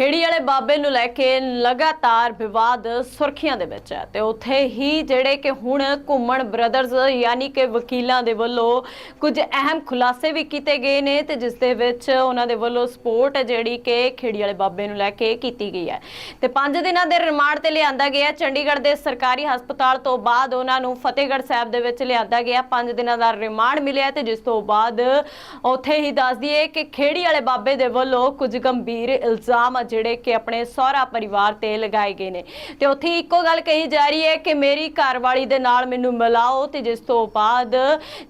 ਖੇੜੀ ਵਾਲੇ ਬਾਬੇ ਨੂੰ ਲੈ ਕੇ ਲਗਾਤਾਰ ਵਿਵਾਦ ਸੁਰਖੀਆਂ ਦੇ ਵਿੱਚ ਹੈ ਤੇ ਉੱਥੇ ਹੀ ਜਿਹੜੇ ਕਿ ਹੁਣ ਘੁੰਮਣ ਬ੍ਰਦਰਜ਼ ਯਾਨੀ ਕਿ ਵਕੀਲਾਂ ਦੇ ਵੱਲੋਂ ਕੁਝ ਅਹਿਮ ਖੁਲਾਸੇ ਵੀ ਕੀਤੇ ਗਏ ਨੇ ਤੇ ਜਿਸ ਦੇ ਵਿੱਚ ਉਹਨਾਂ ਦੇ ਵੱਲੋਂ ਸਪੋਰਟ ਜਿਹੜੀ ਕਿ ਖੇੜੀ ਵਾਲੇ ਬਾਬੇ ਨੂੰ ਲੈ ਕੇ ਕੀਤੀ ਗਈ ਹੈ। ਤੇ 5 ਦਿਨਾਂ ਦੇ ਰਿਮਾਂਡ ਤੇ ਲਿਆਂਦਾ ਗਿਆ ਚੰਡੀਗੜ੍ਹ ਦੇ ਸਰਕਾਰੀ ਹਸਪਤਾਲ ਤੋਂ ਬਾਅਦ ਉਹਨਾਂ ਨੂੰ ਫਤਿਹਗੜ੍ਹ ਸਾਹਿਬ ਦੇ ਵਿੱਚ ਲਿਆਂਦਾ ਗਿਆ 5 ਦਿਨਾਂ ਦਾ ਰਿਮਾਂਡ ਮਿਲਿਆ ਤੇ ਜਿਸ ਤੋਂ ਬਾਅਦ ਉੱਥੇ ਹੀ ਦੱਸ ਦਈਏ ਕਿ ਖੇੜੀ ਵਾਲੇ ਬਾਬੇ ਦੇ ਵੱਲੋਂ ਕੁਝ ਗੰਭੀਰ ਇਲਜ਼ਾਮ ਜਿਹੜੇ ਕਿ ਆਪਣੇ ਸਹੁਰਾ ਪਰਿਵਾਰ ਤੇ ਲਗਾਏ ਗਏ ਨੇ। ਤੇ ਉੱਥੇ ਇੱਕੋ ਗੱਲ ਕਹੀ ਜਾ ਰਹੀ ਹੈ ਕਿ ਮੇਰੀ ਘਰਵਾਲੀ ਦੇ ਨਾਲ ਮੈਨੂੰ ਮਿਲਾਓ ਤੇ ਜਿਸ ਤੋਂ ਬਾਅਦ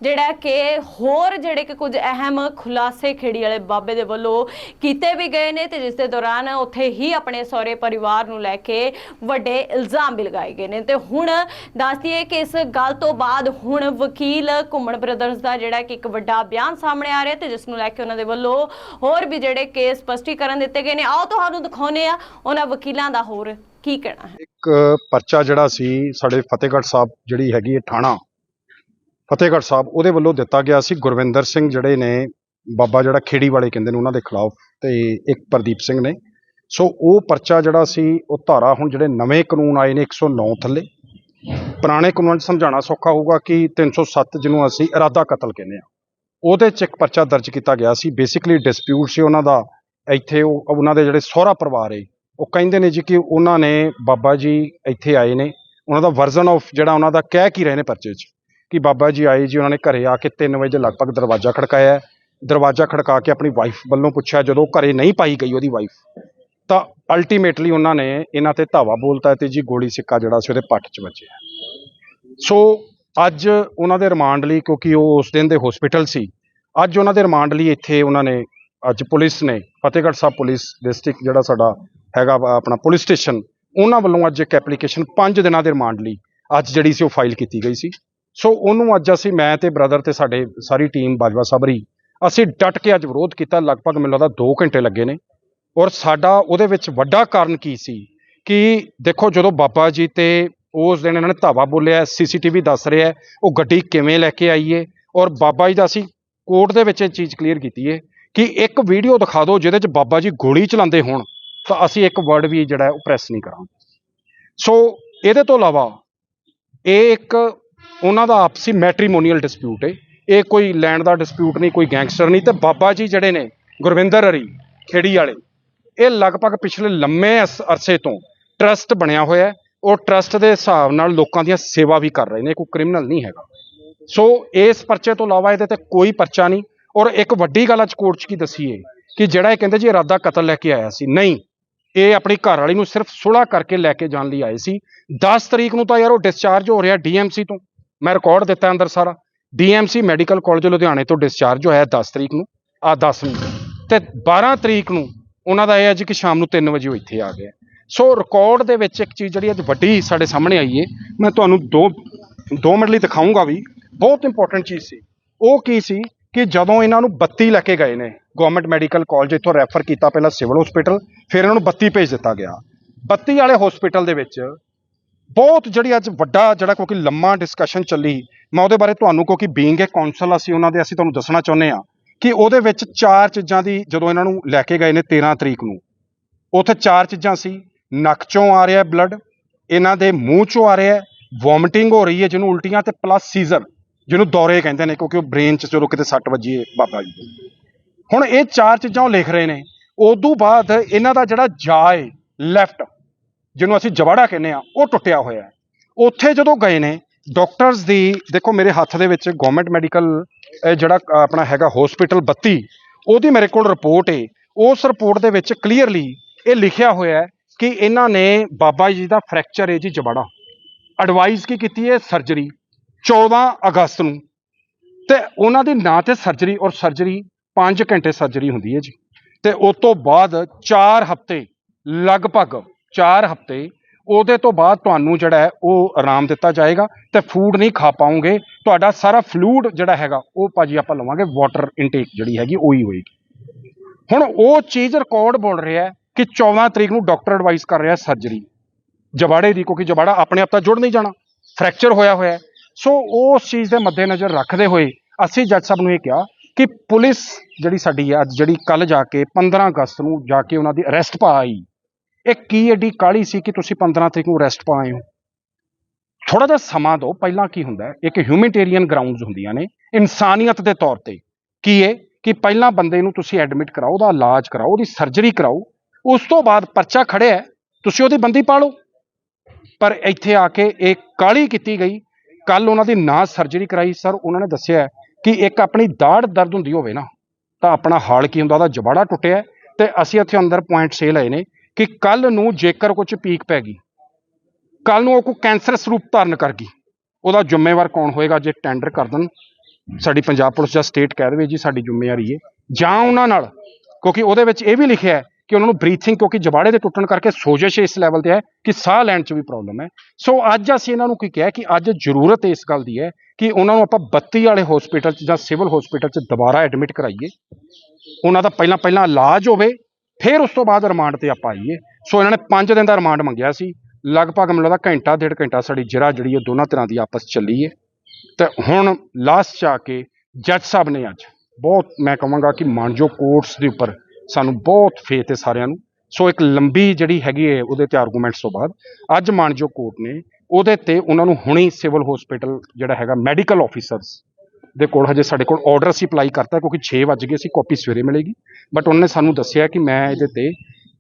ਜਿਹੜਾ ਕਿ ਹੋਰ ਜਿਹੜੇ ਕਿ ਕੁਝ ਅਹਿਮ ਖੁਲਾਸੇ ਖੇੜੀ ਵਾਲੇ ਬਾਬੇ ਦੇ ਵੱਲੋਂ ਕੀਤੇ ਵੀ ਗਏ ਨੇ ਤੇ ਜਿਸ ਦੇ ਦੌਰਾਨ ਉੱਥੇ ਹੀ ਆਪਣੇ ਸਹੁਰੇ ਪਰਿਵਾਰ ਨੂੰ ਲੈ ਕੇ ਵੱਡੇ ਇਲਜ਼ਾਮ ਵੀ ਲਗਾਏ ਗਏ ਨੇ। ਤੇ ਹੁਣ ਦੱਸ ਦਈਏ ਕਿ ਇਸ ਗੱਲ ਤੋਂ ਬਾਅਦ ਹੁਣ ਵਕੀਲ ਘੁੰਮਣ ਬ੍ਰਦਰਸ ਦਾ ਜਿਹੜਾ ਕਿ ਇੱਕ ਵੱਡਾ ਬਿਆਨ ਸਾਹਮਣੇ ਆ ਰਿਹਾ ਤੇ ਜਿਸ ਨੂੰ ਲੈ ਕੇ ਉਹਨਾਂ ਦੇ ਵੱਲੋਂ ਹੋਰ ਵੀ ਜਿਹੜੇ ਕੇਸ ਸਪਸ਼ਟੀਕਰਨ ਦਿੱਤੇ ਗਏ ਨੇ। ਆਓ ਤੁਹਾਨੂੰ ਦਿਖਾਉਨੇ ਆ, ਉਹਨਾਂ ਵਕੀਲਾਂ ਦਾ ਹੋਰ ਕੀ ਕਹਿਣਾ ਹੈ? ਇੱਕ ਪਰਚਾ ਜਿਹੜਾ ਸੀ, ਸਾਡੇ ਫਤਿਹਗੜ੍ਹ ਸਾਹਿਬ ਜਿਹੜੀ ਹੈਗੀ ਹੈ ਥਾਣਾ, ਫਤਿਹਗੜ੍ਹ ਸਾਹਿਬ, ਉਹਦੇ ਵੱਲੋਂ ਦਿੱਤਾ ਗਿਆ ਸੀ। ਗੁਰਵਿੰਦਰ ਸਿੰਘ ਜਿਹੜੇ ਨੇ, ਬਾਬਾ ਜਿਹੜਾ ਖੇੜੀ ਵਾਲੇ ਕਹਿੰਦੇ ਨੇ, ਉਹਨਾਂ ਦੇ ਖਿਲਾਫ ਤੇ ਇੱਕ ਪ੍ਰਦੀਪ ਸਿੰਘ ਨੇ। ਸੋ ਉਹ ਪਰਚਾ ਜਿਹੜਾ ਸੀ, ਉਹ ਧਾਰਾ ਹੁਣ ਜਿਹੜੇ ਨਵੇਂ ਕਾਨੂੰਨ ਆਏ ਨੇ 109 ਥੱਲੇ। ਪੁਰਾਣੇ ਕਾਨੂੰਨ 'ਚ ਸਮਝਾਉਣਾ ਸੌਖਾ ਹੋਊਗਾ ਕਿ 307 ਜਿਹਨੂੰ ਅਸੀਂ ਇਰਾਦਾ ਕਤਲ ਕਹਿੰਦੇ ਆ ਉਹਦੇ 'ਚ ਇੱਕ ਪਰਚਾ ਦਰਜ ਕੀਤਾ ਗਿਆ ਸੀ। ਬੇਸਿਕਲੀ ਡਿਸਪਿਊਟ ਸੀ ਉਹਨਾਂ ਦਾ। ਇੱਥੇ ਉਹ, ਉਹਨਾਂ ਦੇ ਜਿਹੜੇ ਸਹੁਰਾ ਪਰਿਵਾਰ ਏ, ਉਹ ਕਹਿੰਦੇ ਨੇ ਜੀ ਕਿ ਉਹਨਾਂ ਨੇ ਬਾਬਾ ਜੀ ਇੱਥੇ ਆਏ ਨੇ, ਉਹਨਾਂ ਦਾ ਵਰਜ਼ਨ ਆਫ ਜਿਹੜਾ ਉਹਨਾਂ ਦਾ ਕਹਿ ਕੀ ਰਹੇ ਨੇ ਪਰਚੇ 'ਚ, ਕਿ ਬਾਬਾ ਜੀ ਆਏ ਜੀ, ਉਹਨਾਂ ਨੇ ਘਰੇ ਆ ਕੇ 3 ਵਜੇ ਦੇ ਲਗਭਗ ਦਰਵਾਜ਼ਾ ਖੜਕਾਇਆ, ਦਰਵਾਜ਼ਾ ਖੜਕਾ ਕੇ ਆਪਣੀ ਵਾਈਫ ਵੱਲੋਂ ਪੁੱਛਿਆ, ਜਦੋਂ ਘਰੇ ਨਹੀਂ ਪਾਈ ਗਈ ਉਹਦੀ ਵਾਈਫ ਤਾਂ ਅਲਟੀਮੇਟਲੀ ਉਹਨਾਂ ਨੇ ਇਹਨਾਂ ਤੇ ਧਾਵਾ ਬੋਲਤਾ ਤੇ ਜੀ ਗੋਲੀ ਸਿੱਕਾ ਜਿਹੜਾ ਸੀ ਉਹਦੇ ਪੱਟ 'ਚ ਵੱਜਿਆ। ਸੋ ਅੱਜ ਉਹਨਾਂ ਦੇ ਰਿਮਾਂਡ ਲਈ, ਕਿਉਂਕਿ ਉਹ ਉਸ ਦਿਨ ਦੇ ਹਸਪੀਟਲ ਸੀ, ਅੱਜ ਉਹਨਾਂ ਦੇ ਰਿਮਾਂਡ ਲਈ ਇੱਥੇ ਉਹਨਾਂ ਨੇ ਅੱਜ ਪੁਲਿਸ ਨੇ, ਫਤਿਹਗੜ੍ਹ ਸਾਹਿਬ ਪੁਲਿਸ ਡਿਸਟ੍ਰਿਕਟ ਜਿਹੜਾ ਸਾਡਾ ਹੈਗਾ ਵਾ, ਆਪਣਾ ਪੁਲਿਸ ਸਟੇਸ਼ਨ, ਉਹਨਾਂ ਵੱਲੋਂ ਅੱਜ ਇੱਕ ਐਪਲੀਕੇਸ਼ਨ 5 ਦਿਨਾਂ ਦੇ ਰਿਮਾਂਡ ਲਈ ਅੱਜ ਜਿਹੜੀ ਸੀ ਉਹ ਫਾਈਲ ਕੀਤੀ ਗਈ ਸੀ। ਸੋ ਉਹਨੂੰ ਅੱਜ ਅਸੀਂ, ਮੈਂ ਤੇ ਬ੍ਰਦਰ ਤੇ ਸਾਡੇ ਸਾਰੀ ਟੀਮ ਬਾਜਵਾ ਸਾਬਰੀ ਅਸੀਂ ਡਟ ਕੇ ਅੱਜ ਵਿਰੋਧ ਕੀਤਾ, ਲਗਭਗ ਮੈਨੂੰ ਲੱਗਦਾ 2 ਘੰਟੇ ਲੱਗੇ ਨੇ। ਔਰ ਸਾਡਾ ਉਹਦੇ ਵਿੱਚ ਵੱਡਾ ਕਾਰਨ ਕੀ ਸੀ ਕਿ ਦੇਖੋ ਜਦੋਂ ਬਾਬਾ ਜੀ ਤੇ ਉਸ ਦਿਨ ਇਹਨਾਂ ਨੇ ਧਾਵਾ ਬੋਲਿਆ, ਸੀਸੀਟੀਵੀ ਦੱਸ ਰਿਹਾ, ਉਹ ਗੱਡੀ ਕਿਵੇਂ ਲੈ ਕੇ ਆਈਏ, ਔਰ ਬਾਬਾ ਜੀ ਦਾ ਅਸੀਂ ਕੋਰਟ ਦੇ ਵਿੱਚ ਇਹ ਚੀਜ਼ ਕਲੀਅਰ ਕੀਤੀ ਏ ਕਿ ਇੱਕ ਵੀਡੀਓ ਦਿਖਾ ਦਿਓ ਜਿਹਦੇ 'ਚ ਬਾਬਾ ਜੀ ਗੋਲੀ ਚਲਾਉਂਦੇ ਹੋਣ, ਤਾਂ ਅਸੀਂ ਇੱਕ ਵਰਡ ਵੀ ਜਿਹੜਾ ਉਹ ਪ੍ਰੈਸ ਨਹੀਂ ਕਰਾਂਗੇ। ਸੋ ਇਹਦੇ ਤੋਂ ਇਲਾਵਾ ਇਹ ਇੱਕ ਉਹਨਾਂ ਦਾ ਆਪਸੀ ਮੈਟ੍ਰੀਮੋਨੀਅਲ ਡਿਸਪਿਊਟ ਹੈ ਇਹ ਕੋਈ ਲੈਂਡ ਦਾ ਡਿਸਪਿਊਟ ਨਹੀਂ, ਕੋਈ ਗੈਂਗਸਟਰ ਨਹੀਂ ਤੇ ਬਾਬਾ ਜੀ ਜਿਹੜੇ ਨੇ, ਗੁਰਵਿੰਦਰ ਹਰੀ, ਖੇੜੀ ਵਾਲੇ, ਇਹ ਲਗਭਗ ਪਿਛਲੇ ਲੰਮੇ ਅਸ- ਅਰਸੇ ਤੋਂ ਟਰਸਟ ਬਣਿਆ ਹੋਇਆ ਹੈ। ਉਹ ਟਰਸਟ ਦੇ ਹਿਸਾਬ ਨਾਲ ਲੋਕਾਂ ਦੀਆਂ ਸੇਵਾ ਵੀ ਕਰ ਰਹੇ ਨੇ ਕੋਈ ਕ੍ਰਿਮੀਨਲ ਨਹੀਂ ਹੈਗਾ। ਸੋ ਇਸ ਪਰਚੇ ਤੋਂ ਇਲਾਵਾ ਇਹਦੇ ਤੇ ਕੋਈ ਪਰਚਾ ਨਹੀਂ। ਔਰ ਇੱਕ ਵੱਡੀ ਗੱਲ ਅੱਜ ਕੋਰਟ 'ਚ ਕੀ ਦਸੀਏ ਕਿ ਜਿਹੜਾ ਇਹ ਕਹਿੰਦੇ ਜੀ ਇਰਾਦਾ ਕਤਲ ਲੈ ਕੇ ਆਇਆ ਸੀ, ਨਹੀਂ। ਇਹ ਆਪਣੀ ਘਰ ਵਾਲੀ ਨੂੰ ਸਿਰਫ ਸੁਲਾ ਕਰਕੇ ਲੈ ਕੇ ਜਾਣ ਲਈ ਆਏ ਸੀ। 10 ਤਰੀਕ ਨੂੰ ਤਾਂ ਯਾਰ ਉਹ ਡਿਸਚਾਰਜ ਹੋ ਰਿਹਾ ਡੀਐਮਸੀ ਤੋਂ। ਮੈਂ ਰਿਕਾਰਡ ਦਿੱਤਾ ਅੰਦਰ ਸਾਰਾ। ਡੀਐਮਸੀ ਮੈਡੀਕਲ ਕਾਲਜ ਲੁਧਿਆਣੇ ਤੋਂ ਡਿਸਚਾਰਜ ਹੋਇਆ 10 ਤਰੀਕ ਨੂੰ ਆ 10 ਨੂੰ। ਤੇ 12 ਤਰੀਕ ਨੂੰ ਉਹਨਾਂ ਦਾ ਇਹ ਹੈ ਜੀ ਕਿ ਸ਼ਾਮ ਨੂੰ 3 ਵਜੇ ਉਹ ਇੱਥੇ ਆ ਗਿਆ। ਸੋ ਰਿਕਾਰਡ ਦੇ ਵਿੱਚ ਇੱਕ ਚੀਜ਼ ਜਿਹੜੀ ਅੱਜ ਵੱਡੀ ਸਾਡੇ ਸਾਹਮਣੇ ਆਈ ਹੈ ਮੈਂ ਤੁਹਾਨੂੰ ਦੋ ਦੋ ਮਿੰਟ ਲਈ ਦਿਖਾਊਂਗਾ ਵੀ। ਬਹੁਤ ਇੰਪੋਰਟੈਂਟ ਚੀਜ਼ ਸੀ। ਉਹ ਕੀ ਸੀ? ਕਿ ਜਦੋਂ ਇਹਨਾਂ ਨੂੰ 32 ਲੈ ਕੇ ਗਏ ਨੇ ਗਵਰਨਮੈਂਟ ਮੈਡੀਕਲ ਕਾਲਜ ਇੱਥੋਂ ਰੈਫਰ ਕੀਤਾ ਪਹਿਲਾਂ ਸਿਵਲ ਹਸਪੀਟਲ ਫਿਰ ਇਹਨਾਂ ਨੂੰ 32 ਭੇਜ ਦਿੱਤਾ ਗਿਆ। 32 ਵਾਲੇ ਹਸਪੀਟਲ ਦੇ ਵਿੱਚ ਬਹੁਤ ਜਿਹੜੀ ਅੱਜ ਵੱਡਾ ਜਿਹੜਾ ਕਿਉਂਕਿ ਲੰਮਾ ਡਿਸਕਸ਼ਨ ਚੱਲੀ, ਮੈਂ ਉਹਦੇ ਬਾਰੇ ਤੁਹਾਨੂੰ ਕਿਉਂਕਿ ਬੀਇੰਗ ਏ ਕਾਉਂਸਲ ਅਸੀਂ ਉਹਨਾਂ ਦੇ, ਅਸੀਂ ਤੁਹਾਨੂੰ ਦੱਸਣਾ ਚਾਹੁੰਦੇ ਆ ਕਿ ਉਹਦੇ ਵਿੱਚ ਚਾਰ ਚੀਜ਼ਾਂ ਦੀ ਜਦੋਂ ਇਹਨਾਂ ਨੂੰ ਲੈ ਕੇ ਗਏ ਨੇ 13 ਤਰੀਕ ਨੂੰ। ਉੱਥੇ ਚਾਰ ਚੀਜ਼ਾਂ ਸੀ, ਨੱਕ ਚੋਂ ਆ ਰਿਹਾ ਬਲੱਡ ਇਹਨਾਂ ਦੇ ਮੂੰਹ ਚੋਂ ਆ ਰਿਹਾ ਵੋਮਿਟਿੰਗ ਹੋ ਰਹੀ ਹੈ ਜਿਹਨੂੰ ਉਲਟੀਆਂ ਤੇ ਪਲੱਸ ਸੀਜ਼ਰ ਜਿਹਨੂੰ ਦੌਰੇ ਕਹਿੰਦੇ ਨੇ, ਕਿਉਂਕਿ ਉਹ ਬ੍ਰੇਨ 'ਚ ਜਦੋਂ ਕਿਤੇ ਸੱਟ ਵੱਜੀ ਹੈ ਬਾਬਾ ਜੀ ਦੇ। ਹੁਣ ਇਹ ਚਾਰ ਚੀਜ਼ਾਂ ਉਹ ਲਿਖ ਰਹੇ ਨੇ। ਉਦੋਂ ਬਾਅਦ ਇਹਨਾਂ ਦਾ ਜਿਹੜਾ ਜਾ ਹੈ ਲੈਫਟ ਜਿਹਨੂੰ ਅਸੀਂ ਜਵਾੜਾ ਕਹਿੰਦੇ ਆ ਉਹ ਟੁੱਟਿਆ ਹੋਇਆ ਹੈ। ਉੱਥੇ ਜਦੋਂ ਗਏ ਨੇ ਡਾਕਟਰਸ ਦੀ, ਦੇਖੋ ਮੇਰੇ ਹੱਥ ਦੇ ਵਿੱਚ ਗਵਰਨਮੈਂਟ ਮੈਡੀਕਲ ਜਿਹੜਾ ਆਪਣਾ ਹੈਗਾ ਹਸਪੀਟਲ 32 ਉਹਦੀ ਮੇਰੇ ਕੋਲ ਰਿਪੋਰਟ ਹੈ ਉਸ ਰਿਪੋਰਟ ਦੇ ਵਿੱਚ ਕਲੀਅਰਲੀ ਇਹ ਲਿਖਿਆ ਹੋਇਆ ਹੈ ਕਿ ਇਹਨਾਂ ਨੇ ਬਾਬਾ ਜੀ ਦਾ ਫ੍ਰੈਕਚਰ ਹੈ ਜੀ ਜਵਾੜਾ। ਐਡਵਾਈਸ ਕੀ ਕੀਤੀ ਹੈ ਸਰਜਰੀ 14 ਅਗਸਤ ਨੂੰ। ਤੇ ਉਹਨਾਂ ਦੇ ਨਾਂ ਤੇ ਸਰਜਰੀ ਔਰ ਸਰਜਰੀ 5 ਘੰਟੇ ਸਰਜਰੀ ਹੁੰਦੀ ਹੈ ਜੀ। ਤੇ ਉਸ ਤੋਂ ਬਾਅਦ 4 ਹਫ਼ਤੇ, ਲਗਭਗ 4 ਹਫ਼ਤੇ, ਉਹਦੇ ਤੋਂ ਬਾਅਦ ਤੁਹਾਨੂੰ ਜਿਹੜਾ ਹੈ ਉਹ ਆਰਾਮ ਦਿੱਤਾ ਜਾਏਗਾ ਤੇ ਫੂਡ ਨਹੀਂ ਖਾ ਪਾਉਂਗੇ ਤੁਹਾਡਾ ਸਾਰਾ ਫਲੂਡ ਜਿਹੜਾ ਹੈਗਾ, ਉਹ ਭਾਜੀ ਆਪਾਂ ਲਵਾਂਗੇ ਵਾਟਰ ਇਨਟੇਕ ਜਿਹੜੀ ਹੈਗੀ, ਉਹੀ ਹੋਏਗੀ। ਹੁਣ ਉਹ ਚੀਜ਼ ਰਿਕਾਰਡ ਬੋਲ ਰਿਹਾ ਕਿ 14 ਤਰੀਕ ਨੂੰ ਡਾਕਟਰ ਐਡਵਾਈਸ ਕਰ ਰਿਹਾ ਸਰਜਰੀ ਜਬਾੜੇ ਦੀ, ਕਿਉਂਕਿ ਜਬਾੜਾ ਆਪਣੇ ਆਪ ਤਾਂ ਜੁੜ ਨਹੀਂ ਜਾਣਾ। ਫ੍ਰੈਕਚਰ ਹੋਇਆ ਹੋਇਆ ਸੋ ਉਸ ਚੀਜ਼ ਦੇ ਮੱਦੇਨਜ਼ਰ ਰੱਖਦੇ ਹੋਏ ਅਸੀਂ ਜੱਜ ਸਾਹਿਬ ਨੂੰ ਇਹ ਕਿਹਾ ਕਿ ਪੁਲਿਸ ਜਿਹੜੀ ਸਾਡੀ ਹੈ ਅੱਜ ਜਿਹੜੀ ਕੱਲ ਜਾ ਕੇ 15 ਅਗਸਤ ਨੂੰ ਜਾ ਕੇ ਉਹਨਾਂ ਦੀ ਅਰੈਸਟ ਪਾਈ ਇਹ ਕੀ ਐਡੀ ਕਾਲੀ ਸੀ ਕਿ ਤੁਸੀਂ 15 ਤਰੀਕ ਨੂੰ ਅਰੈਸਟ ਪਾਏ ਹੋ? ਥੋੜਾ ਜਿਹਾ ਸਮਾਂ ਦਿਓ, ਪਹਿਲਾਂ ਕੀ ਹੁੰਦਾ ਇੱਕ ਹਿਊਮੈਨਿਟੇਰੀਅਨ ਗਰਾਊਂਡਸ ਹੁੰਦੀਆਂ ਨੇ, ਇਨਸਾਨੀਅਤ ਦੇ ਤੌਰ ਤੇ। ਕੀ ਹੈ ਕਿ ਪਹਿਲਾਂ ਬੰਦੇ ਨੂੰ ਤੁਸੀਂ ਐਡਮਿਟ ਕਰਾਓ, ਉਹਦਾ ਇਲਾਜ ਕਰਾਓ, ਉਹਦੀ ਸਰਜਰੀ ਕਰਾਓ, ਉਸ ਤੋਂ ਬਾਅਦ ਪਰਚਾ ਖੜਿਆ ਤੁਸੀਂ ਉਹਦੀ ਬੰਦੀ ਪਾ ਲਓ। ਪਰ ਇੱਥੇ ਆ ਕੇ ਇਹ ਕਾਲੀ ਕੀਤੀ ਗਈ ਕੱਲ ਉਹਨਾਂ ਦੀ ਨਾ ਸਰਜਰੀ ਕਰਾਈ ਸਰ ਉਹਨਾਂ ਨੇ ਦੱਸਿਆ ਕਿ ਇੱਕ ਆਪਣੀ ਦਾੜ ਦਰਦ ਹੁੰਦੀ ਹੋਵੇ ਨਾ, ਤਾਂ ਆਪਣਾ ਹਾਲ ਕੀ ਹੁੰਦਾ, ਉਹਦਾ ਜਬਾੜਾ ਟੁੱਟਿਆ ਹੈ ਤੇ ਅਸੀਂ ਇੱਥੇ ਅੰਦਰ ਪੁਆਇੰਟ ਸੇ ਲਏ ਨੇ ਕਿ ਕੱਲ ਨੂੰ ਜੇਕਰ ਕੁਝ ਪੀਕ ਪੈ ਗਈ ਕੱਲ ਨੂੰ ਉਹ ਕੋਈ ਕੈਂਸਰਸ ਰੂਪ ਧਾਰਨ ਕਰ ਗਈ, ਉਹਦਾ ਜ਼ਿੰਮੇਵਾਰ ਕੌਣ ਹੋਏਗਾ ਜੇ ਟੈਂਡਰ ਕਰ ਦੇਣ? ਸਾਡੀ ਪੰਜਾਬ ਪੁਲਿਸ ਜਾਂ ਸਟੇਟ ਕਹਿ ਦੇਵੇ ਜੀ, ਸਾਡੀ ਜ਼ਿੰਮੇਵਾਰੀ ਹੈ। ਜਾਂ ਉਹਨਾਂ ਨਾਲ, ਕਿਉਂਕਿ ਉਹਦੇ ਵਿੱਚ ਇਹ ਵੀ ਲਿਖਿਆ ਹੈ ਕਿ ਉਹਨਾਂ ਨੂੰ ਬਰੀਥਿੰਗ ਕਿਉਂਕਿ ਜਵਾੜੇ ਦੇ ਟੁੱਟਣ ਕਰਕੇ ਸੋਜਸ਼ ਇਸ ਲੈਵਲ ਤੇ ਹੈ ਕਿ ਸਾਹ ਲੈਣ 'ਚ ਵੀ ਪ੍ਰੋਬਲਮ ਹੈ। ਸੋ ਅੱਜ ਅਸੀਂ ਇਹਨਾਂ ਨੂੰ ਕੀ ਕਿਹਾ ਕਿ ਅੱਜ ਜ਼ਰੂਰਤ ਇਸ ਗੱਲ ਦੀ ਹੈ ਕਿ ਉਹਨਾਂ ਨੂੰ ਆਪਾਂ 32 ਵਾਲੇ ਹਸਪੀਟਲ 'ਚ ਜਾਂ ਸਿਵਲ ਹਸਪੀਟਲ 'ਚ ਦੁਬਾਰਾ ਐਡਮਿਟ ਕਰਾਈਏ। ਉਹਨਾਂ ਦਾ ਪਹਿਲਾਂ ਪਹਿਲਾਂ ਇਲਾਜ ਹੋਵੇ, ਫਿਰ ਉਸ ਤੋਂ ਬਾਅਦ ਰਿਮਾਂਡ ਤੇ ਆਪਾਂ ਆਈਏ। ਸੋ ਇਹਨਾਂ ਨੇ 5 ਦਿਨ ਦਾ ਰਿਮਾਂਡ ਮੰਗਿਆ ਸੀ। ਲਗਭਗ ਮੈਨੂੰ ਲੱਗਦਾ ਘੰਟਾ, ਡੇਢ ਘੰਟਾ ਸਾਡੀ ਜ਼ਰਾ ਜਿਹੜੀ ਹੈ ਦੋਨਾਂ ਤਰ੍ਹਾਂ ਦੀ ਆਪਸ 'ਚ ਚੱਲੀ ਹੈ। ਤੇ ਹੁਣ ਲਾਸਟ 'ਚ ਆ ਕੇ ਜੱਜ ਸਾਹਿਬ ਨੇ ਅੱਜ, ਬਹੁਤ ਮੈਂ ਕਹਾਂਗਾ ਕਿ ਮਾਨਜੋ ਕੋਰਟਸ ਦੇ ਉੱਪਰ ਸਾਨੂੰ ਬਹੁਤ ਫੇਥ ਹੈ ਸਾਰਿਆਂ ਨੂੰ। ਸੋ ਇੱਕ ਲੰਬੀ ਜਿਹੜੀ ਹੈਗੀ ਹੈ ਉਹਦੇ ਤੇ ਆਰਗੂਮੈਂਟਸ ਤੋਂ ਬਾਅਦ, ਅੱਜ ਮਾਨਜੋ ਕੋਰਟ ਨੇ ਉਹਦੇ ਤੇ ਉਹਨਾਂ ਨੂੰ ਹੁਣੀ ਸਿਵਲ ਹਸਪੀਟਲ ਜਿਹੜਾ ਹੈਗਾ ਮੈਡੀਕਲ ਆਫੀਸਰਸ ਦੇ ਕੋਲ ਹਜੇ ਸਾਡੇ ਕੋਲ ਆਰਡਰ ਅਸੀਂ ਅਪਲਾਈ ਕਰਤਾ ਕਿਉਂਕਿ 6 ਵਜ ਗਏ ਸੀ ਕਾਪੀ ਸਵੇਰੇ ਮਿਲੇਗੀ। ਬਟ ਉਹਨੇ ਸਾਨੂੰ ਦੱਸਿਆ ਕਿ ਮੈਂ ਇਹਦੇ ਤੇ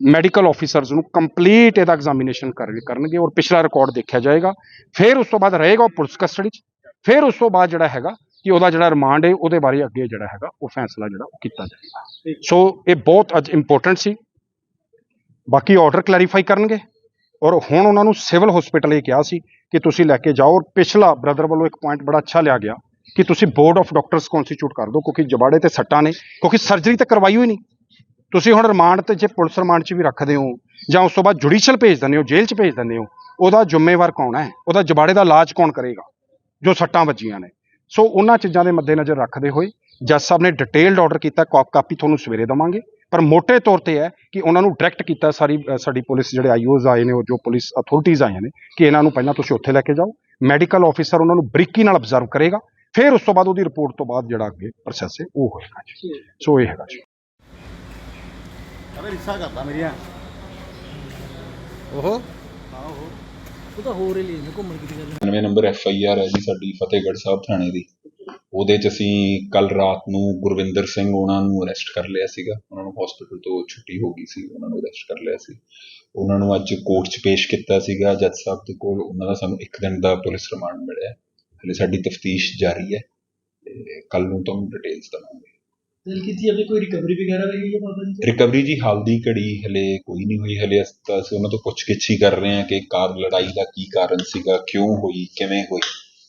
ਮੈਡੀਕਲ ਆਫੀਸਰਸ ਨੂੰ ਕੰਪਲੀਟ ਇਹਦਾ ਐਗਜ਼ਾਮੀਨੇਸ਼ਨ ਕਰ, ਕਰਨਗੇ ਔਰ ਪਿਛਲਾ ਰਿਕਾਰਡ ਦੇਖਿਆ ਜਾਏਗਾ। ਫਿਰ ਉਸ ਤੋਂ ਬਾਅਦ ਰਹੇਗਾ ਉਹ ਪੁਲਿਸ ਕਸਟਡੀ 'ਚ। ਫਿਰ ਉਸ ਤੋਂ ਬਾਅਦ ਜਿਹੜਾ ਹੈਗਾ ਕਿ ਉਹਦਾ ਜਿਹੜਾ ਰਿਮਾਂਡ ਹੈ ਉਹਦੇ ਬਾਰੇ ਅੱਗੇ ਜਿਹੜਾ ਹੈਗਾ ਉਹ ਫੈਸਲਾ ਜਿਹੜਾ ਉਹ ਕੀਤਾ ਜਾਏਗਾ ਸੋ ਇਹ ਬਹੁਤ ਅੱਜ ਇੰਪੋਰਟੈਂਟ ਸੀ। ਬਾਕੀ ਆਰਡਰ ਕਲੈਰੀਫਾਈ ਕਰਨਗੇ। ਔਰ ਹੁਣ ਉਹਨਾਂ ਨੂੰ ਸਿਵਲ ਹਸਪੀਟਲ ਇਹ ਕਿਹਾ ਸੀ ਕਿ ਤੁਸੀਂ ਲੈ ਕੇ ਜਾਓ। ਔਰ ਪਿਛਲਾ ਬ੍ਰਦਰ ਵੱਲੋਂ ਇੱਕ ਪੁਆਇੰਟ ਬੜਾ ਅੱਛਾ ਲਿਆ ਗਿਆ ਕਿ ਤੁਸੀਂ ਬੋਰਡ ਆਫ ਡਾਕਟਰਸ ਕਨਸਟੀਟਿਊਟ ਕਰ ਦਿਓ ਕਿਉਂਕਿ ਜਬਾੜੇ ਤੇ ਸੱਟਾਂ ਨੇ ਕਿਉਂਕਿ ਸਰਜਰੀ ਤਾਂ ਕਰਵਾਈ ਹੋਈ ਨਹੀਂ। ਤੁਸੀਂ ਹੁਣ ਰਿਮਾਂਡ ਤੇ ਜੇ ਪੁਲਿਸ ਰਿਮਾਂਡ 'ਚ ਵੀ ਰੱਖਦੇ ਹੋ ਜਾਂ ਉਸ ਤੋਂ ਬਾਅਦ ਜੁਡੀਸ਼ੀਅਲ ਭੇਜ ਦਿੰਦੇ ਹੋ ਜੇਲ੍ਹ 'ਚ ਭੇਜ ਦਿੰਦੇ ਹੋ ਉਹਦਾ ਜ਼ਿੰਮੇਵਾਰ ਕੌਣ ਹੈ? ਉਹਦਾ ਜਬਾੜੇ ਦਾ ਇਲਾਜ ਕੌਣ ਕਰੇਗਾ ਜੋ ਸੱਟਾਂ ਵੱਜੀਆਂ ਨੇ? ਸੋ ਉਹਨਾਂ ਚੀਜ਼ਾਂ ਦੇ ਮੱਦੇਨਜ਼ਰ ਰੱਖਦੇ ਹੋਏ ਜੱਜ ਸਾਹਿਬ ਨੇ ਡਿਟੇਲਡ ਆਰਡਰ ਕੀਤਾ ਕਾਪ ਕਾਪੀ ਤੁਹਾਨੂੰ ਸਵੇਰੇ ਦਵਾਂਗੇ। ਪਰ ਮੋٹے ਤੌਰ ਤੇ ਹੈ ਕਿ ਉਹਨਾਂ ਨੂੰ ਡਾਇਰੈਕਟ ਕੀਤਾ ਸਾਰੀ ਸਾਡੀ ਪੁਲਿਸ ਜਿਹੜੇ ਆਈਓਜ਼ ਆਏ ਨੇ ਉਹ ਜੋ ਪੁਲਿਸ ਅਥਾਰਟੀਆਂ ਆਈਆਂ ਨੇ ਕਿ ਇਹਨਾਂ ਨੂੰ ਪਹਿਲਾਂ ਤੁਸੀਂ ਉੱਥੇ ਲੈ ਕੇ ਜਾਓ। ਮੈਡੀਕਲ ਆਫੀਸਰ ਉਹਨਾਂ ਨੂੰ ਬਰੀਕੀ ਨਾਲ ਅਬਜ਼ਰਵ ਕਰੇਗਾ। ਫਿਰ ਉਸ ਤੋਂ ਬਾਅਦ ਉਹਦੀ ਰਿਪੋਰਟ ਤੋਂ ਬਾਅਦ ਜਿਹੜਾ ਅੱਗੇ ਪ੍ਰੋਸੈਸ ਹੈ ਉਹ ਹੋਏਗਾ ਜੀ। ਸੋ ਇਹ ਹੈਗਾ ਜੀ। ਅਬੇ ਰਿਕਸ਼ਾ ਕਰਦਾ ਮੇਰੀਆਂ। ਉਹ ਉਹ ਤਾਂ ਹੋਰ ਹੀ ਲਈ ਨੇ ਘੁੰਮਣ ਕਿਤੇ ਜਾਂਦੇ 99 ਨੰਬਰ ਐਫ ਆਈ ਆਰ ਹੈ ਜੀ ਸਾਡੀ ਫਤਿਹਗੜ੍ਹ ਸਾਹਿਬ ਥਾਣੇ ਦੀ। ਉਹਦੇ ਚ ਅਸੀਂ ਕੱਲ ਰਾਤ ਨੂੰ ਗੁਰਵਿੰਦਰ ਸਿੰਘ ਉਹਨਾਂ ਨੂੰ ਅਰੈਸਟ ਕਰ ਲਿਆ ਸੀਗਾ। ਉਹਨਾਂ ਨੂੰ ਹਸਪੀਟਲ ਤੋਂ ਛੁੱਟੀ ਹੋ ਗਈ ਸੀ, ਉਹਨਾਂ ਨੂੰ ਅਰੈਸਟ ਕਰ ਲਿਆ ਸੀ। ਉਹਨਾਂ ਨੂੰ ਅੱਜ ਕੋਰਟ 'ਚ ਪੇਸ਼ ਕੀਤਾ ਸੀਗਾ, ਜੱਜ ਸਾਹਿਬ ਦੇ ਕੋਲ। ਉਹਨਾਂ ਦਾ ਸਾਨੂੰ ਇੱਕ ਦਿਨ ਦਾ ਪੁਲਿਸ ਰਿਮਾਂਡ ਮਿਲਿਆ। ਹਲੇ ਸਾਡੀ ਤਫਤੀਸ਼ ਜਾਰੀ ਹੈ। ਤੇ ਕੱਲ ਨੂੰ ਤੁਹਾਨੂੰ ਡਿਟੇਲਸ ਦਵਾਂਗੇ। ਦਿਲ ਕੀਤੀ ਅਬੇ ਕੋਈ ਰਿਕਵਰੀ ਵਗੈਰਾ ਵੀ ਹੋਈ ਹੈ ਬਾਬਾ ਜੀ ਰਿਕਵਰੀ ਜੀ ਹਾਲ ਦੀ ਘੜੀ ਹਲੇ ਕੋਈ ਨਹੀਂ ਹੋਈ, ਹਲੇ ਅਸੀਂ ਤਾਂ ਅਸੀਂ ਉਹਨਾਂ ਤੋਂ ਪੁੱਛਗਿੱਛ ਹੀ ਕਰ ਰਹੇ ਹਾਂ ਕਿ ਕਾਰ ਲੜਾਈ ਦਾ ਕੀ ਕਾਰਨ ਸੀਗਾ, ਕਿਉਂ ਹੋਈ, ਕਿਵੇਂ ਹੋਈ,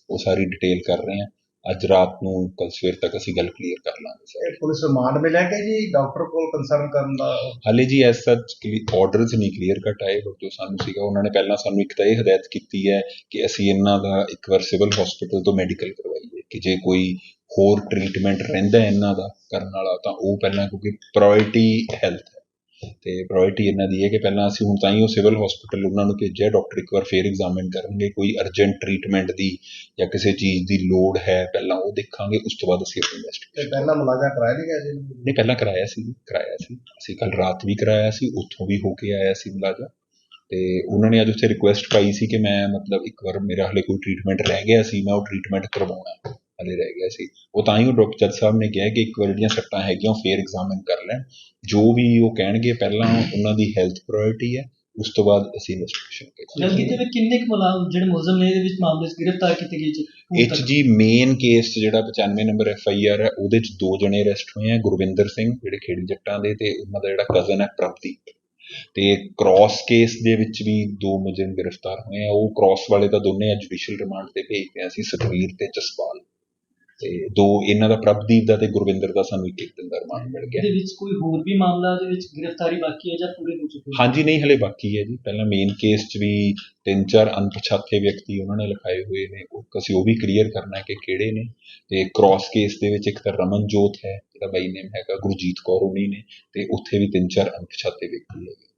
ਉਹ ਸਾਰੀ ਡਿਟੇਲ ਕਰ ਰਹੇ ਹਾਂ। ਅੱਜ ਰਾਤ ਨੂੰ ਕੱਲ ਸਵੇਰ ਤੱਕ ਅਸੀਂ ਗੱਲ ਕਲੀਅਰ ਕਰ ਲਾਂਗੇ ਸਰ। ਇਹ ਪੁਲਿਸ ਰਿਮਾਂਡ ਮਿਲਿਆ ਕਿ ਜੀ ਡਾਕਟਰ ਕੋਲ ਕੰਸਰਨ ਕਰਨ ਦਾ? ਹਾਲੇ ਜੀ ਐਸ ਸੱਚ ਆਰਡਰਸ ਨਹੀਂ ਕਲੀਅਰ ਕੱਟ ਆਏ ਬਟ ਜੋ ਸਾਨੂੰ ਸੀਗਾ ਉਹਨਾਂ ਨੇ ਪਹਿਲਾਂ ਸਾਨੂੰ ਇੱਕ ਤਾਂ ਇਹ ਹਦਾਇਤ ਕੀਤੀ ਹੈ ਕਿ ਅਸੀਂ ਇਹਨਾਂ ਦਾ ਇੱਕ ਵਾਰ ਸਿਵਲ ਹਸਪੀਟਲ ਤੋਂ ਮੈਡੀਕਲ ਕਰਵਾਈਏ ਕਿ ਜੇ ਕੋਈ ਹੋਰ ਟ੍ਰੀਟਮੈਂਟ ਰਹਿੰਦਾ ਇਹਨਾਂ ਦਾ ਕਰਨ ਵਾਲਾ ਤਾਂ ਉਹ ਪਹਿਲਾਂ ਕਿਉਂਕਿ ਪ੍ਰਾਇੋਰਟੀ ਹੈਲਥ ਤੇ ਪ੍ਰਾਇੋਰਟੀ ਇਹਨਾਂ ਦੀ ਹੈ ਕਿ ਪਹਿਲਾਂ ਅਸੀਂ ਹੁਣ ਤਾਂ ਹੀ ਉਹ ਸਿਵਲ ਹਸਪੀਟਲ ਉਹਨਾਂ ਨੂੰ ਭੇਜਿਆ ਡਾਕਟਰ ਇੱਕ ਵਾਰ ਫੇਰ ਐਗਜ਼ਾਮਿਨ ਕਰਨਗੇ ਕੋਈ ਅਰਜੈਂਟ ਟ੍ਰੀਟਮੈਂਟ ਦੀ ਜਾਂ ਕਿਸੇ ਚੀਜ਼ ਦੀ ਲੋੜ ਹੈ ਪਹਿਲਾਂ ਉਹ ਦੇਖਾਂਗੇ ਉਸ ਤੋਂ ਬਾਅਦ ਅਸੀਂ ਆਪਣੀ ਇਨਵੈਸਟੀਗੇਸ਼ਨ ਤੇ ਪਹਿਲਾਂ ਮੁਲਾਜ਼ਾ ਕਰਾਇਆ ਨਹੀਂ ਗਿਆ ਜੀ ਨੇ ਪਹਿਲਾਂ ਕਰਾਇਆ ਸੀ ਕਰਾਇਆ ਸੀ। ਅਸੀਂ ਕੱਲ ਰਾਤ ਵੀ ਕਰਾਇਆ ਸੀ ਉੱਥੋਂ ਵੀ ਹੋ ਕੇ ਆਇਆ ਸੀ ਮੁਲਾਜ਼ਾ ਤੇ ਉਹਨਾਂ ਨੇ ਅੱਜ ਉੱਥੇ ਰਿਕੁਐਸਟ ਪਾਈ ਸੀ ਕਿ ਮੈਂ ਮਤਲਬ ਇੱਕ ਵਾਰ ਮੇਰਾ ਹਲੇ ਕੋਈ ਟ੍ਰੀਟਮੈਂਟ ਰਹਿ ਗਿਆ ਸੀ ਮੈਂ ਉਹ ਟ੍ਰੀਟਮੈਂਟ ਕਰਵਾਉਣਾ ਹੈ, ਹਲੇ ਰਹਿ ਗਿਆ ਸੀ। ਉਹ ਤਾਂ ਹੀ ਉਹ ਡਾਕਟਰ ਜੱਜ ਸਾਹਿਬ ਨੇ ਕਿਹਾ ਕਿ ਇੱਕ ਵਾਰ ਜਿਹੜੀਆਂ ਸੱਟਾਂ ਹੈਗੀਆਂ ਫੇਰ ਐਗਜ਼ਾਮਿਨ ਕਰ ਲੈਣ। ਜੋ ਵੀ ਉਹ ਕਹਿਣਗੇ ਪਹਿਲਾਂ ਉਹਨਾਂ ਦੀ ਹੈਲਥ ਪ੍ਰਾਇੋਰਟੀ ਹੈ ਉਸ ਤੋਂ ਬਾਅਦ ਅਸੀਂ ਇਨਵੈਸਟੀਗੇਸ਼ਨ ਕਰਾਂਗੇ ਕੀਤੀ ਵੀ ਕਿੰਨੇ ਕੁ ਮੁਲਾਜ਼ਮ ਜਿਹੜੇ ਮੁਲਜ਼ਮ ਨੇ ਇਹਦੇ ਵਿੱਚ ਮਾਮਲੇ 'ਚ ਗ੍ਰਿਫਤਾਰ ਕੀਤੇ ਗਏ ਜੀ? ਇਹ? ਜੀ ਮੇਨ ਕੇਸ ਜਿਹੜਾ 95 ਨੰਬਰ ਐਫ ਆਈ ਆਰ ਹੈ ਉਹਦੇ ਚ ਦੋ ਜਣੇ ਅਰੈਸਟ ਹੋਏ ਆ ਗੁਰਵਿੰਦਰ ਸਿੰਘ ਜਿਹੜੇ ਖੇੜੀ ਜੱਟਾਂ ਦੇ ਤੇ ਉਹਨਾਂ ਦਾ ਜਿਹੜਾ ਕਜ਼ਨ ਹੈ ਪ੍ਰਭਦੀਪ। ਤੇ ਕ੍ਰਾਸ ਕੇਸ ਦੇ ਵਿੱਚ ਵੀ ਦੋ ਮੁਜਰਮ ਗ੍ਰਿਫਤਾਰ ਹੋਏ ਆ। ਉਹ ਕ੍ਰਾਸ ਵਾਲੇ ਤਾਂ ਦੋਨੇ ਜੁਡੀਸ਼ੀਅਲ ਰਿਮਾਂਡ ਤੇ ਭੇਜਦੇ ਆ ਸੀ ਸਤਵੀਰ ਤੇ ਜਸਪਾਲ। ਤੇ ਦੋ ਇਹਨਾਂ ਦਾ ਪ੍ਰਭਦੀਪ ਦਾ ਤੇ ਗੁਰਵਿੰਦਰ ਦਾ ਸਾਨੂੰ ਇੱਕ ਇੱਕ ਦਿਨ ਦਾ ਰਿਮਾਂਡ ਮਿਲ ਗਿਆ। ਇਹਦੇ ਵਿੱਚ ਕੋਈ ਹੋਰ ਵੀ ਮਾਮਲਾ ਦੇ ਵਿੱਚ ਗ੍ਰਿਫਤਾਰੀ ਬਾਕੀ ਹੈ ਜਾਂ ਪੂਰੇ ਹੋ ਚੁੱਕੇ ਹਾਂਜੀ ਨਹੀਂ ਹਲੇ ਬਾਕੀ ਹੈ ਜੀ। ਪਹਿਲਾਂ ਮੇਨ ਕੇਸ 'ਚ ਵੀ ਤਿੰਨ ਚਾਰ ਅਣਪਛਾਤੇ ਵਿਅਕਤੀ ਉਹਨਾਂ ਨੇ ਲਿਖਾਏ ਹੋਏ ਨੇ। ਉਹ ਅਸੀਂ ਉਹ ਵੀ ਕਲੀਅਰ ਕਰਨਾ ਹੈ ਕਿ ਕਿਹੜੇ ਨੇ। ਤੇ ਕ੍ਰਾਸ ਕੇਸ ਦੇ ਵਿੱਚ ਇੱਕ ਤਾਂ ਰਮਨਜੋਤ ਹੈ ਜਿਹੜਾ ਬਾਈ ਨੇਮ ਹੈਗਾ ਗੁਰਜੀਤ ਕੌਰ ਉਨੀ ਨੇ। ਤੇ ਉੱਥੇ ਵੀ ਤਿੰਨ ਚਾਰ ਅਣਪਛਾਤੇ ਵਿਅਕਤੀ ਹੈਗੇ।